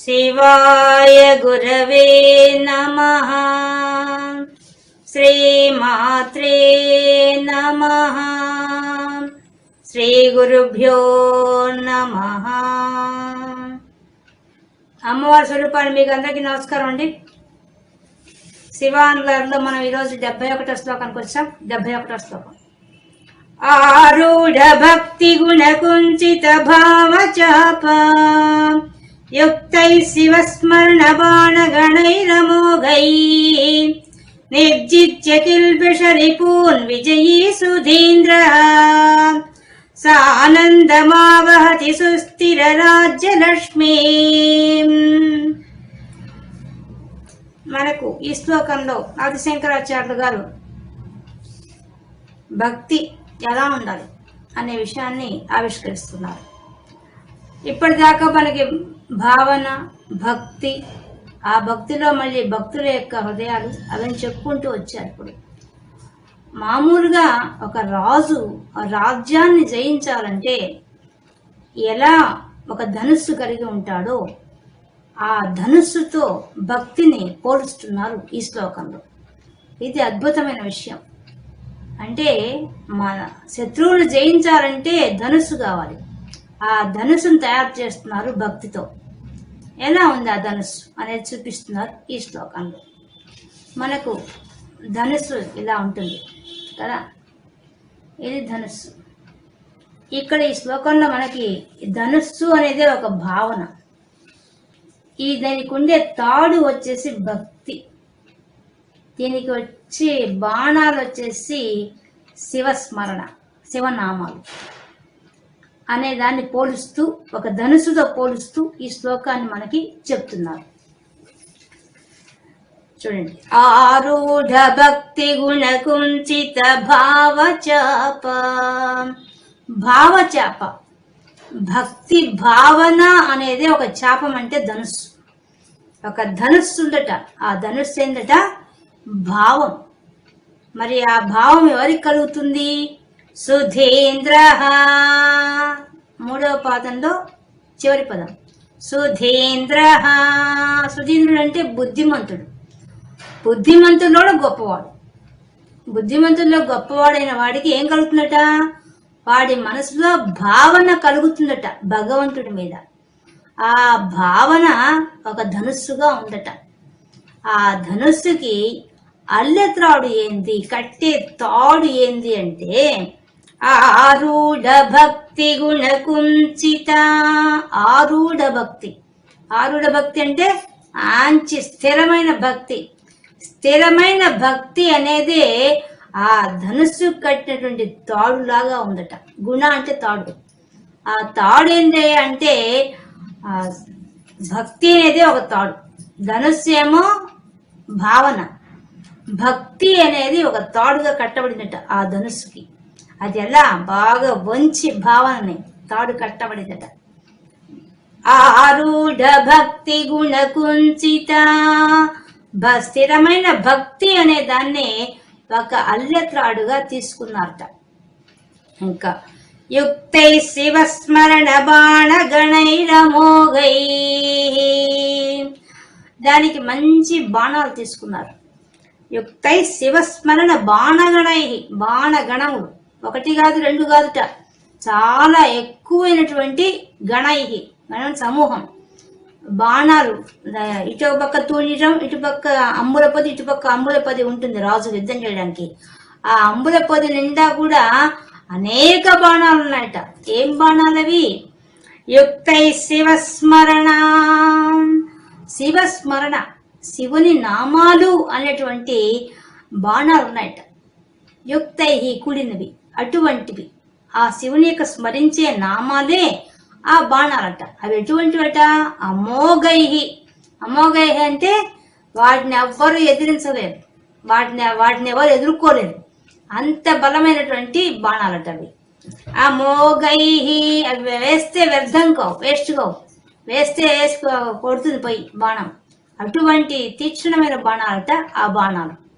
శివాయ గురవే నమ శ్రీమాత్రే నమ శ్రీ గురుభ్యో నమ అమ్మవారి స్వరూపాన్ని మీకు అందరికీ నమస్కారం అండి. శివానులలో మనం ఈరోజు డెబ్బై ఒకటో శ్లోకానికి వచ్చాం. డెబ్బై ఒకటో శ్లోకం. ఆరూఢ భక్తి గుణ కుంచిత భావ చాప యుక్తై శివస్మరణ బాణగణైరమోగై. గణైరమోఘై నిర్జిత్య కిల్బిషరిపూన్ విజయీ సుధీంద్ర. సానందమావహతి సుస్థిర రాజ్యలక్ష్మీ. మనకు ఈ శ్లోకంలో ఆదిశంకరాచార్యులు గారు భక్తి ఎలా ఉండాలి అనే విషయాన్ని ఆవిష్కరిస్తున్నారు. ఇప్పటిదాకా మనకి భావన భక్తి ఆ భక్తిలో మళ్ళీ భక్తుల యొక్క హృదయాలు అవన్నీ చెప్పుకుంటూ వచ్చారు ఇప్పుడు. మామూలుగా ఒక రాజు ఆ రాజ్యాన్ని జయించాలంటే ఎలా ఒక ధనుస్సు కలిగి ఉంటాడో ఆ ధనుస్సుతో భక్తిని పోలుస్తున్నారు ఈ శ్లోకంలో. ఇది అద్భుతమైన విషయం. అంటే మన శత్రువులు జయించాలంటే ధనుస్సు కావాలి. ఆ ధనుస్సును తయారు చేస్తున్నారు భక్తితో. ఎలా ఉంది ఆ ధనుస్సు అనేది చూపిస్తున్నారు ఈ శ్లోకంలో. మనకు ధనుస్సు ఇలా ఉంటుంది కదా? ఇది ధనుస్సు? ఇక్కడ ఈ శ్లోకంలో మనకి ధనుస్సు అనేది ఒక భావన. ఈ దానికి ఉండే తాడు వచ్చేసి భక్తి. దీనికి వచ్చి బాణాలు వచ్చేసి శివస్మరణ శివనామాలు. అనే దాన్ని పోలుస్తూ ఒక ధనుసుతో పోలుస్తూ ఈ శ్లోకాన్ని మనకి చెప్తున్నారు. చూడండి. ఆరూఢ భక్తి గుణ కుంచిత భావచాప. భావచాప. భక్తి భావన అనేది ఒక చాపం అంటే ధనుస్సు. ఒక ధనుస్సు ఉందట. ఆ ధనుస్సు ఏందట? భావం. మరి ఆ భావం ఎవరికి కలుగుతుంది? సుధీంద్ర. మూడవ పాదంలో చివరి పదం. సుధీంద్ర. సుధీంద్రుడు అంటే బుద్ధిమంతుడు. బుద్ధిమంతుల్లో గొప్పవాడు. బుద్ధిమంతుల్లో గొప్పవాడైన వాడికి ఏం కలుగుతుందట? వాడి మనసులో భావన కలుగుతుందట భగవంతుడి మీద. ఆ భావన ఒక ధనుస్సుగా ఉందట. ఆ ధనుస్సుకి అల్లెత్రాడు ఏంది? కట్టే తాడు ఏంది అంటే ఆరుడ భక్తి గుణ కుంచిత ఆరూఢ భక్తి. ఆరుడ భక్తి అంటే ఆంచి స్థిరమైన భక్తి. స్థిరమైన భక్తి అనేది ఆ ధనుస్సు కట్టినటువంటి తాడులాగా ఉందట. గుణ అంటే తాడు. ఆ తాడు ఏంటి అంటే భక్తి అనేది ఒక తాడు. ధనుస్సు ఏమో భావన. భక్తి అనేది ఒక తాడుగా కట్టబడిందట ఆ ధనుస్సుకి. అది ఎలా బాగా వంచి భావనని తాడు కట్టబడిందట. ఆరూఢ భక్తి గుణ కుంచిత భ- స్థిరమైన భక్తి అనే దాన్ని ఒక అల్లెత్రాడుగా తీసుకున్నారట. ఇంకా యుక్తై శివస్మరణ బాణ గణైరమోగై దానికి మంచి బాణాలు తీసుకున్నారు. యుక్తై శివస్మరణ బాణగణై బాణగణములు. ఒకటి కాదు రెండు కాదుట. చాలా ఎక్కువైనటువంటి గణై గణ సమూహం. బాణాలు ఇటు ఒక పక్క తూనిటం ఇటు పక్క అంబుల అంబులపది ఇటు పక్క అంబుల ఉంటుంది రాజు యుద్ధం చేయడానికి. ఆ అంబులపది నిండా కూడా అనేక బాణాలు ఉన్నాయట. ఏం బాణాలవి? యుక్తై శివస్మరణ. శివస్మరణ శివుని నామాలు అనేటువంటి బాణాలు ఉన్నాయట. యుక్తై కూడినవి. అటువంటివి ఆ శివుని యొక్క స్మరించే నామాలే ఆ బాణాలట. అవి ఎటువంటివట? అమోఘై. అమోఘై అంటే వాటిని ఎవ్వరు ఎదిరించలేరు. వాటిని వాటిని ఎవరు ఎదుర్కోలేరు. అంత బలమైనటువంటి బాణాలట అవి. అమోఘై. అవి వేస్తే వ్యర్థం కావు వేస్ట్ కావు. వేస్తే వేసుకో కొడుతుంది పోయి బాణం. అటువంటి తీక్షణమైన బాణాలట ఆ బాణాలు.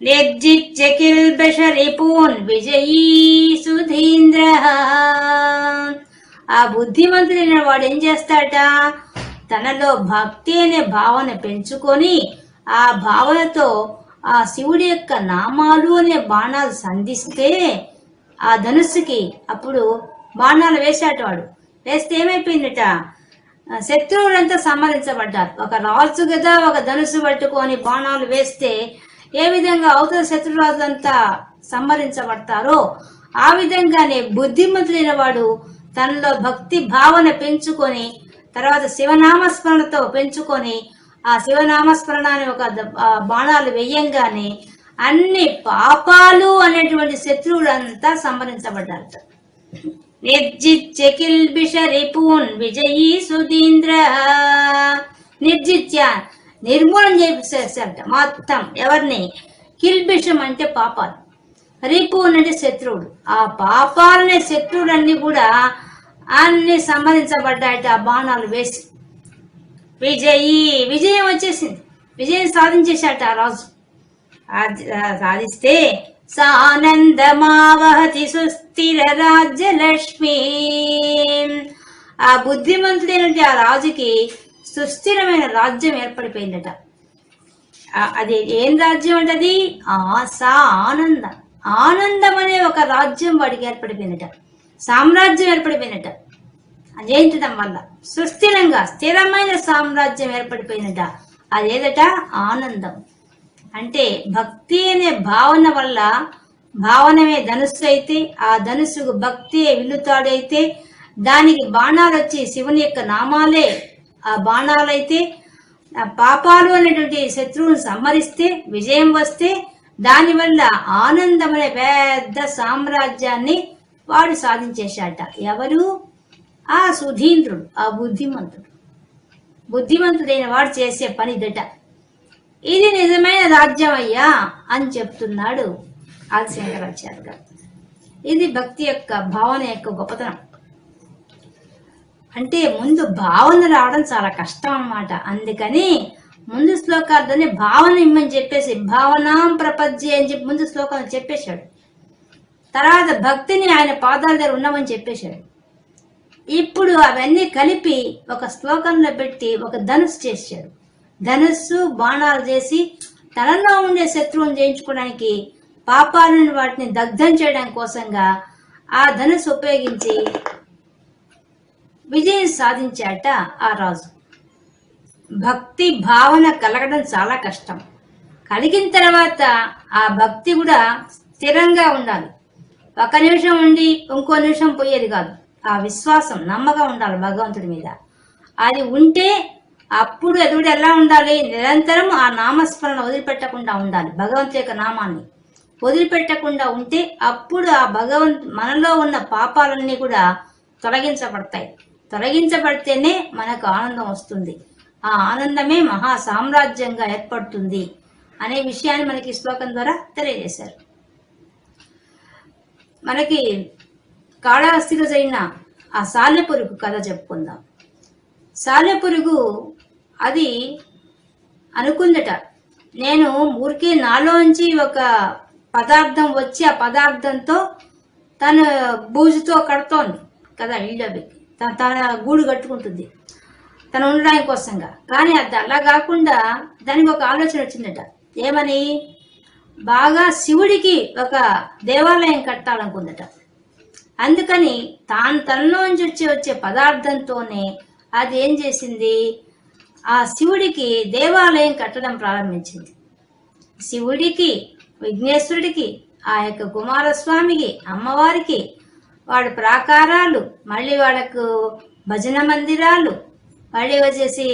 నిర్జిత్య కిల్బిషరిపూన్ విజయీ సుధీంద్ర ఆ బుద్ధిమంతుడైన వాడు ఏం చేస్తాడట తనలో భక్తి అనే భావన పెంచుకొని ఆ భావనతో ఆ శివుడి యొక్క నామాలు అనే బాణాలు సంధిస్తే ఆ ధనుస్సుకి అప్పుడు బాణాలు వేశాట వాడు. వేస్తే ఏమైపోయిందట? శత్రువులంతా సంహరించబడ్డారు. ఒక రాజు కదా ఒక ధనుసు పట్టుకొని బాణాలు వేస్తే ఏ విధంగా అవతల శత్రురాజులంతా సంహరించబడతారో ఆ విధంగానే బుద్ధిమంతుడైన వాడు తనలో భక్తి భావన పెంచుకొని తర్వాత శివనామస్మరణతో పెంచుకొని ఆ శివనామస్మరణ అనే ఒక బాణాలు వేయంగానే అన్ని పాపాలు అనేటువంటి శత్రువులంతా సంహరించబడ్డారు నిర్జిత్య కిల్బిష రిపూన్ విజయీ సుధీంద్ర. నిర్జిత్య నిర్మూలన చేసేసారట మొత్తం ఎవరిని? కిల్బిషం అంటే పాపాలు. రిపు అంటే శత్రువుడు ఆ పాపాలనే శత్రువులన్నీ కూడా అన్ని సంబంధించబడ్డాయట ఆ బాణాలు వేసి. విజయీ విజయం వచ్చేసింది. విజయం సాధించేశాట ఆ రాజు. సాధిస్తే సానందమావహతి సుస్థిర రాజ్యలక్ష్మి. ఆ బుద్ధిమంతుడైనటువంటి ఆ రాజుకి సుస్థిరమైన రాజ్యం ఏర్పడిపోయిందట. అది ఏం రాజ్యం అంటది ఆశ ఆనందం. ఆనందం అనే ఒక రాజ్యం వాడికి ఏర్పడిపోయిందట. సామ్రాజ్యం ఏర్పడిపోయినట అదేంటడం వల్ల? సుస్థిరంగా స్థిరమైన సామ్రాజ్యం ఏర్పడిపోయినట అదేదట? ఆనందం. అంటే భక్తి అనే భావన వల్ల భావనమే ధనుస్సు అయితే ఆ ధనుస్సుకు భక్తి విల్లుతాడైతే దానికి బాణాలు వచ్చి శివుని యొక్క నామాలే ఆ బాణాలైతే పాపాలు అనేటువంటి శత్రువును సంహరిస్తే విజయం వస్తే దానివల్ల ఆనందం అనే పెద్ద సామ్రాజ్యాన్ని వాడు సాధించేశాట ఎవరు? ఆ సుధీంద్రుడు ఆ బుద్ధిమంతుడు. బుద్ధిమంతుడైన వాడు చేసే పని దట ఇది నిజమైన రాజ్యం అయ్యా అని చెప్తున్నాడు ఆదిశంకరాచార్య గారు. ఇది భక్తి యొక్క భావన యొక్క గొప్పతనం. అంటే ముందు భావన రావడం చాలా కష్టం అన్నమాట. అందుకని ముందు శ్లోకాల్లోనే భావన ఇమ్మని చెప్పేసి భావనాం ప్రపద్య అని చెప్పి ముందు శ్లోకాలు చెప్పేశాడు. తర్వాత భక్తిని ఆయన పాదాల దగ్గర ఉన్నామని చెప్పేశాడు. ఇప్పుడు అవన్నీ కలిపి ఒక శ్లోకంలో పెట్టి ఒక ధనుస్సు చేశాడు. ధనుస్సు బాణాలు చేసి తనలో ఉండే శత్రువును జయించుకోవడానికి పాపాలను వాటిని దగ్ధం చేయడం కోసంగా ఆ ధనుస్సు ఉపయోగించి విజయం సాధించాట ఆ రాజు. భక్తి భావన కలగడం చాలా కష్టం. కలిగిన తర్వాత ఆ భక్తి కూడా స్థిరంగా ఉండాలి. ఒక నిమిషం ఉండి ఇంకో నిమిషం పోయేది కాదు. ఆ విశ్వాసం నమ్మకం ఉండాలి భగవంతుడి మీద. అది ఉంటే అప్పుడు అది ఎలా ఉండాలి? నిరంతరం ఆ నామస్మరణ వదిలిపెట్టకుండా ఉండాలి. భగవంతుడి యొక్క నామాన్ని వదిలిపెట్టకుండా ఉంటే అప్పుడు ఆ భగవంత్ మనలో ఉన్న పాపాలన్నీ కూడా తొలగించబడతాయి. తొలగించబడితేనే మనకు ఆనందం వస్తుంది. ఆ ఆనందమే మహా సామ్రాజ్యంగా ఏర్పడుతుంది అనే విషయాన్ని మనకి శ్లోకం ద్వారా తెలియజేశారు. మనకి కాళహస్తిలో జరిగిన ఆ సాలెపురుగు కథ చెప్పుకుందాం. సాలెపురుగు అది అనుకుందట నేను ఊరికే నాలోంచి ఒక పదార్థం వచ్చి ఆ పదార్థంతో తన బూజుతో కడుతోంది కదా ఇళ్ళవి తన తన గూడు కట్టుకుంటుంది. తను ఉండడానికి కోసంగా. కానీ అది అలా కాకుండా దానికి ఒక ఆలోచన వచ్చిందట. ఏమని? బాగా శివుడికి ఒక దేవాలయం కట్టాలనుకుందట. అందుకని తాను తనలోంచి వచ్చే వచ్చే పదార్థంతోనే అది ఏం చేసింది? ఆ శివుడికి దేవాలయం కట్టడం ప్రారంభించింది. శివుడికి విఘ్నేశ్వరుడికి ఆ యొక్క కుమారస్వామికి అమ్మవారికి వాడి ప్రాకారాలు మళ్ళీ వాళ్ళకు భజన మందిరాలు మళ్ళీ వచ్చేసి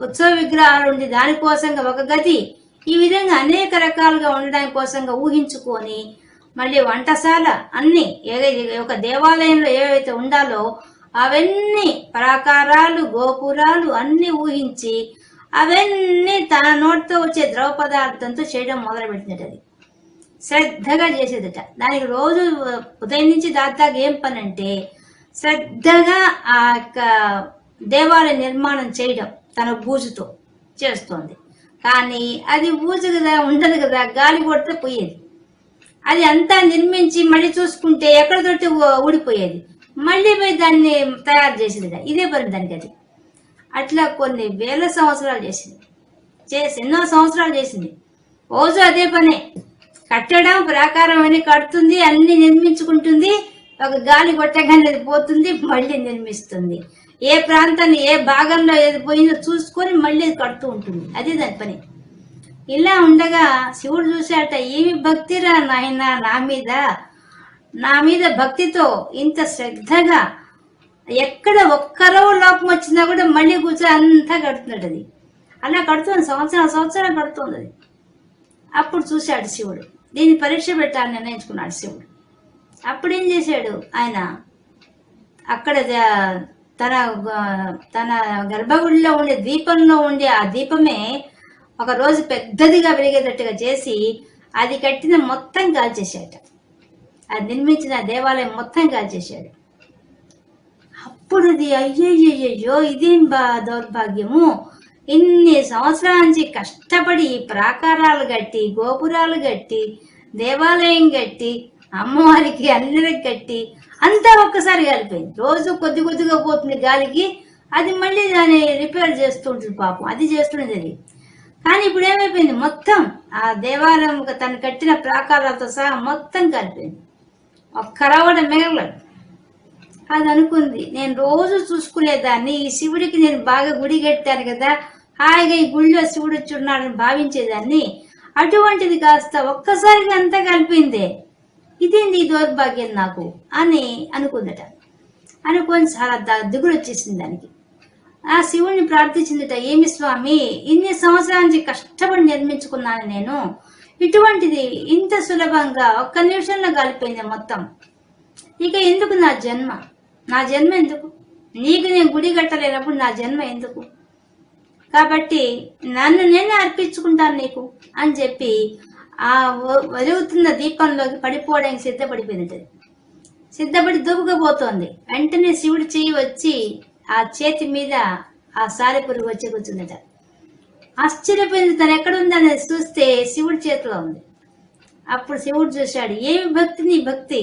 ఉత్సవ విగ్రహాలు ఉండి దానికోసంగా ఒక గది. ఈ విధంగా అనేక రకాలుగా ఉండడానికి కోసంగా ఊహించుకొని మళ్ళీ వంటశాల అన్ని ఏదైతే ఒక దేవాలయంలో ఏవైతే ఉండాలో అవన్నీ ప్రాకారాలు గోపురాలు అన్నీ ఊహించి అవన్నీ తన నోటితో వచ్చే ద్రవ పదార్థంతో చేయడం మొదలుపెట్టినది అది శ్రద్ధగా చేసేదట. దానికి రోజు ఉదయం నుంచి దాదాపు ఏం పని అంటే శ్రద్ధగా ఆ యొక్క దేవాలయ నిర్మాణం చేయడం తన బూజుతో చేస్తోంది. కానీ అది బూజు కదా ఉండదు కదా గాలి కొడితే పోయేది. అది అంతా నిర్మించి మళ్ళీ చూసుకుంటే ఎక్కడ తోటి ఊడిపోయేది. మళ్ళీ పోయి దాన్ని తయారు చేసింది ఇదే పని దానికి అది. అట్లా కొన్ని వేల సంవత్సరాలు చేసింది. చేసి ఎన్నో సంవత్సరాలు చేసింది. రోజు అదే పనే. కట్టడం ప్రాకారం అని కడుతుంది అన్ని నిర్మించుకుంటుంది. ఒక గాలి కొట్టగానే అది పోతుంది మళ్ళీ నిర్మిస్తుంది. ఏ ప్రాంతాన్ని ఏ భాగంలో ఏది పోయిందో చూసుకొని మళ్ళీ అది కడుతూ ఉంటుంది. అది దాని పని. ఇలా ఉండగా శివుడు చూశాట ఏమి భక్తిరా నాయన నా మీద? నా మీద భక్తితో ఇంత శ్రద్ధగా ఎక్కడ ఒక్కరో లోపం వచ్చినా కూడా మళ్ళీ కూర్చొని అంతా కడుతున్నట్టు అది. అలా కడుతుంది సంవత్సరం సంవత్సరం కడుతుంది అది. అప్పుడు చూశాడు శివుడు. దీన్ని పరీక్ష పెట్టాలని నిర్ణయించుకున్నాడు శివుడు. అప్పుడు ఏం చేశాడు? ఆయన అక్కడ తన తన గర్భగుడిలో ఉండే దీపంలో ఉండే ఆ దీపమే ఒక రోజు పెద్దదిగా వెలిగేటట్టుగా చేసి అది కట్టిన మొత్తం కాల్చేశాడు అది నిర్మించిన దేవాలయం మొత్తం కాల్చేశాడు. అప్పుడు ఇది ఇదేం బా దౌర్భాగ్యము? ఇన్ని సంవత్సరాల నుంచి కష్టపడి ఈ ప్రాకారాలు కట్టి గోపురాలు కట్టి దేవాలయం కట్టి అమ్మవారికి అన్నిటికి కట్టి అంతా ఒక్కసారి కలిపోయింది రోజు కొద్ది కొద్దిగా పోతుంది గాలికి అది మళ్ళీ దాన్ని రిపేర్ చేస్తుంటుంది పాపం. అది చేస్తుండేది అది కానీ ఇప్పుడు ఏమైపోయింది? మొత్తం ఆ దేవాలయం తను కట్టిన ప్రాకారాలతో సహా మొత్తం కలిపింది ఒక్క రావడం మిగలదు. అది అనుకుంది. నేను రోజు చూసుకునేదాన్ని. ఈ శివుడికి నేను బాగా గుడి కట్టాను కదా హాయిగా ఈ గుడిలో శివుడు వచ్చి భావించేదాన్ని. అటువంటిది కాస్త ఒక్కసారిగా అంతా కలిపిందే. ఇదేంది దౌర్భాగ్యం నాకు? అని అనుకుందట. అనుకొని చాలా ద- దిగులు వచ్చేసింది దానికి. ఆ శివుణ్ణి ప్రార్థించిందిట ఏమి స్వామి ఇన్ని సంవత్సరాల నుంచి కష్టపడి నిర్మించుకున్నాను నేను. ఇటువంటిది ఇంత సులభంగా ఒక్క నిమిషంలో కలిపోయింది మొత్తం. ఇక ఎందుకు నా జన్మ? నా జన్మ ఎందుకు? నీకు నేను గుడి కట్టలేనప్పుడు నా జన్మ ఎందుకు? కాబట్టి నన్ను నేనే అర్పించుకుంటాను నీకు అని చెప్పి ఆ వెలుగుతున్న దీపంలోకి పడిపోవడానికి సిద్ధపడిపోయింది సిద్ధపడి దూకుకపోతోంది. వెంటనే శివుడు చెయ్యి వచ్చి ఆ చేతి మీద ఆ సారి పురుగు వచ్చి కూర్చుందట. ఆశ్చర్యపోయింది తను ఎక్కడుందనేది చూస్తే శివుడి చేతిలో ఉంది. అప్పుడు శివుడు చూశాడు ఏమి భక్తి నీ భక్తి?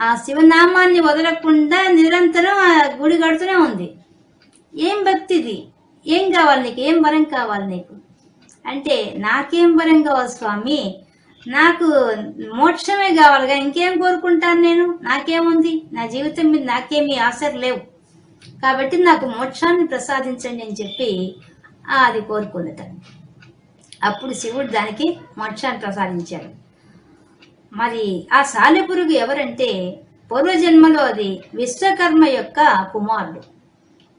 ఆ శివనామాన్ని వదలకుండా నిరంతరం ఆ గుడి కడుతూనే ఉంది. ఏం భక్తి ఇది ఏం కావాలి నీకు? ఏం వరం కావాలి నీకు? అంటే నాకేం వరం కావాలి స్వామి? నాకు మోక్షమే కావాలిగా ఇంకేం కోరుకుంటాను నేను? నాకేముంది? నా జీవితం మీద నాకేమీ ఆశలు లేవు. కాబట్టి నాకు మోక్షాన్ని ప్రసాదించండి అని చెప్పి అది కోరుకుందట అప్పుడు శివుడు దానికి మోక్షాన్ని ప్రసాదించాడు. మరి ఆ సాలెపురుగు ఎవరంటే పూర్వజన్మలో అది విశ్వకర్మ యొక్క కుమారుడు.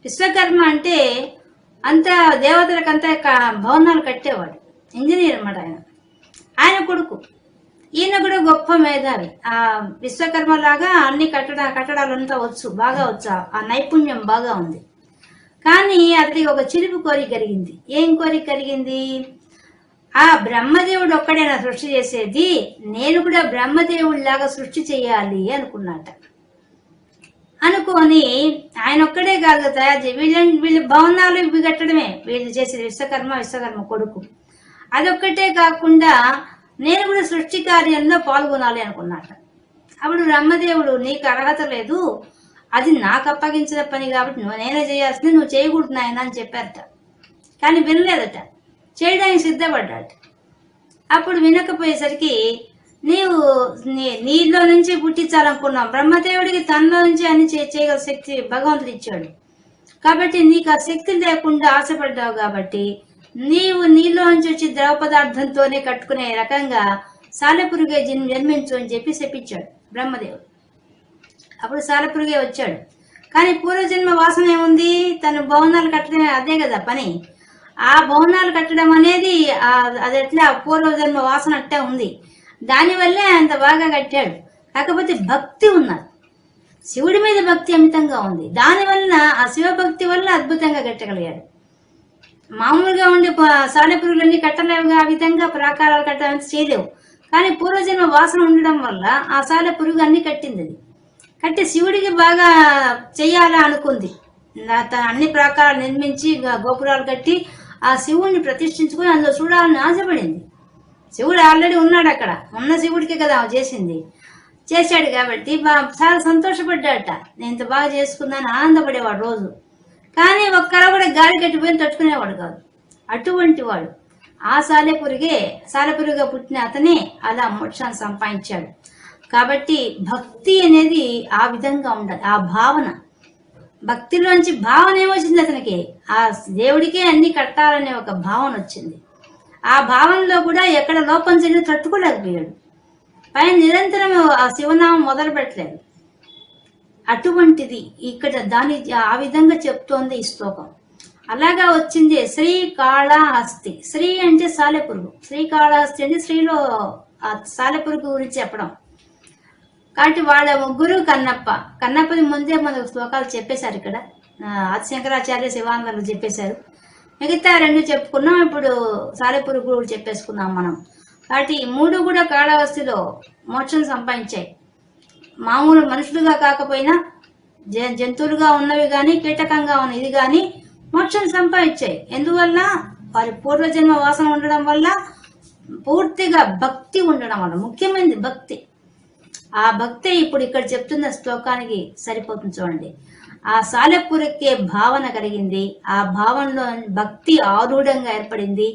విశ్వకర్మ అంటే అంతా దేవతలకంతా క- భవనాలు కట్టేవాడు. ఇంజనీర్ అన్నమాట ఆయన. ఆయన కొడుకు. ఈయన కూడా గొప్ప మేధావి. ఆ విశ్వకర్మ లాగా అన్ని కట్టడ కట్టడాలంతా వచ్చు బాగా వచ్చు. ఆ- నైపుణ్యం బాగా ఉంది. కానీ అతడికి ఒక చిలుపు కోరిక కలిగింది. ఏం కోరిక కలిగింది? ఆ బ్రహ్మదేవుడు ఒక్కడైనా సృష్టి చేసేది నేను కూడా బ్రహ్మదేవుడి లాగా సృష్టి చేయాలి అనుకున్నాట. అనుకొని ఆయన ఒక్కడే కాదు తయారు చేయ. వీళ్ళ వీళ్ళ భవనాలు ఇవి కట్టడమే. వీళ్ళు చేసేది విశ్వకర్మ విశ్వకర్మ కొడుకు. అదొక్కటే కాకుండా నేను కూడా సృష్టి కార్యంలో పాల్గొనాలి అనుకున్నాట అప్పుడు బ్రహ్మదేవుడు నీకు అర్హత లేదు. అది నాకు అప్పగించిన పని కాబట్టి నువ్వు నేనే చేయాల్సింది. నువ్వు చేయకూడదు నాయన అని చెప్పారట. కానీ వినలేదట. చేయడానికి సిద్ధపడ్డాడు. అప్పుడు వినకపోయేసరికి నీవు నీ నీలో నుంచి పుట్టించాలనుకున్నావు. బ్రహ్మదేవుడికి తనలో నుంచి అన్ని చేయగల శక్తి భగవంతుడు ఇచ్చాడు. కాబట్టి నీకు ఆ శక్తి లేకుండా ఆశపడ్డావు కాబట్టి నీవు నీలో నుంచి వచ్చి ద్రవ పదార్థంతోనే కట్టుకునే రకంగా సాలెపురుగే జన్మించు అని చెప్పి చెప్పించాడు బ్రహ్మదేవుడు. అప్పుడు సాలెపురుగే వచ్చాడు. కానీ పూర్వజన్మ వాసన ఏముంది? తను భవనాలు కట్టడమే అదే కదా పని. ఆ భవనాలు కట్టడం అనేది అది ఎట్లా? పూర్వజన్మ వాసన అట్టే ఉంది. దానివల్లే అంత బాగా కట్టాడు. కాకపోతే భక్తి ఉన్నది. శివుడి మీద భక్తి అమితంగా ఉంది. దానివల్ల ఆ శివభక్తి వల్ల అద్భుతంగా కట్టగలిగాడు. మామూలుగా ఉండే ప- సాలెపురుగులన్నీ కట్టలేవుగా ఆ విధంగా ప్రాకారాలు కట్టడానికి చేయలేవు. కానీ పూర్వజన్మ వాసన ఉండడం వల్ల ఆ సాలెపురుగు అన్ని కట్టింది అది. కట్టి శివుడికి బాగా చేయాలా అనుకుంది. అన్ని ప్రాకారాలు నిర్మించి గోపురాలు కట్టి ఆ శివుడిని ప్రతిష్ఠించుకొని అందులో చూడాలని ఆశపడింది. శివుడు ఆల్రెడీ ఉన్నాడు అక్కడ. ఉన్న శివుడికి కదా ఆమె చేసింది. చేశాడు కాబట్టి చాలా సంతోషపడ్డాట నేను ఇంత బాగా చేసుకున్నాను ఆనందపడేవాడు రోజు. కానీ ఒక్కరు కూడా గాలి కట్టిపోయిన తట్టుకునేవాడు కాదు. అటువంటి వాడు. ఆ సాలెపురిగే సాలెపురిగా పుట్టిన అతనే అలా మోక్షాన్ని సంపాదించాడు. కాబట్టి భక్తి అనేది ఆ విధంగా ఉండాలి. ఆ భావన. భక్తిలోంచి భావన ఏమొచ్చింది అతనికి? ఆ దేవుడికే అన్ని కట్టాలనే ఒక భావన వచ్చింది. ఆ భావనలో కూడా ఎక్కడ లోపం జరిగి తట్టుకోలేకపోయాడు. పైన నిరంతరం ఆ శివనామం మొదలు పెట్టలేదు. అటువంటిది ఇక్కడ దాని ఆ విధంగా చెప్తోంది ఈ శ్లోకం. అలాగా వచ్చింది శ్రీకాళహస్తి. శ్రీ అంటే సాలెపురుగు. శ్రీకాళహస్తి అంటే శ్రీలో ఆ సాలెపురుగు గురించి చెప్పడం. కాబట్టి వాళ్ళ ముగ్గురు కన్నప్ప. కన్నప్పది ముందే మనకు శ్లోకాలు చెప్పేశారు ఇక్కడ. ఆది శంకరాచార్య శివానందరు చెప్పేశారు. మిగతా రెండు చెప్పుకున్నాం. ఇప్పుడు సాలెపురుగు కూడా చెప్పేసుకున్నాం మనం. కాబట్టి ఈ మూడు కూడా కాళహస్తిలో మోక్షం సంపాదించాయి. మామూలు మనుషులుగా కాకపోయినా జ- జంతువులుగా ఉన్నవి కానీ కీటకంగా ఉన్న ఇది కానీ మోక్షం సంపాదించాయి. ఎందువల్ల? వారి పూర్వజన్మ వాసన ఉండడం వల్ల పూర్తిగా భక్తి ఉండడం వల్ల ముఖ్యమైనది భక్తి. ఆ భక్తే ఇప్పుడు ఇక్కడ చెప్తున్న శ్లోకానికి సరిపోతుంది చూడండి. ఆ సాలెపురికే భావన కలిగింది. ఆ భావనలో భక్తి ఆరూఢంగా ఏర్పడింది.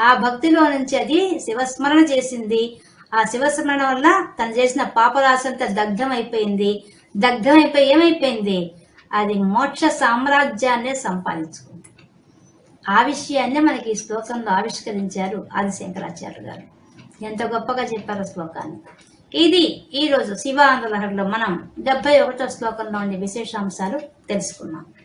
ఆ భక్తిలో నుంచి అది శివస్మరణ చేసింది. ఆ శివస్మరణ వల్ల తను చేసిన పాపరాశంతా దగ్ధం అయిపోయింది దగ్ధం అయిపోయి ఏమైపోయింది? అది మోక్ష సామ్రాజ్యాన్ని సంపాదించుకుంది. ఆ విషయాన్ని మనకి ఈ శ్లోకంలో ఆవిష్కరించారు ఆది శంకరాచార్య గారు. ఎంత గొప్పగా చెప్పారు శ్లోకాన్ని. ఇది ఈ రోజు శివానంద మనం డెబ్బై ఒకటో శ్లోకంలో ఉండే విశేషాంశాలు తెలుసుకున్నాం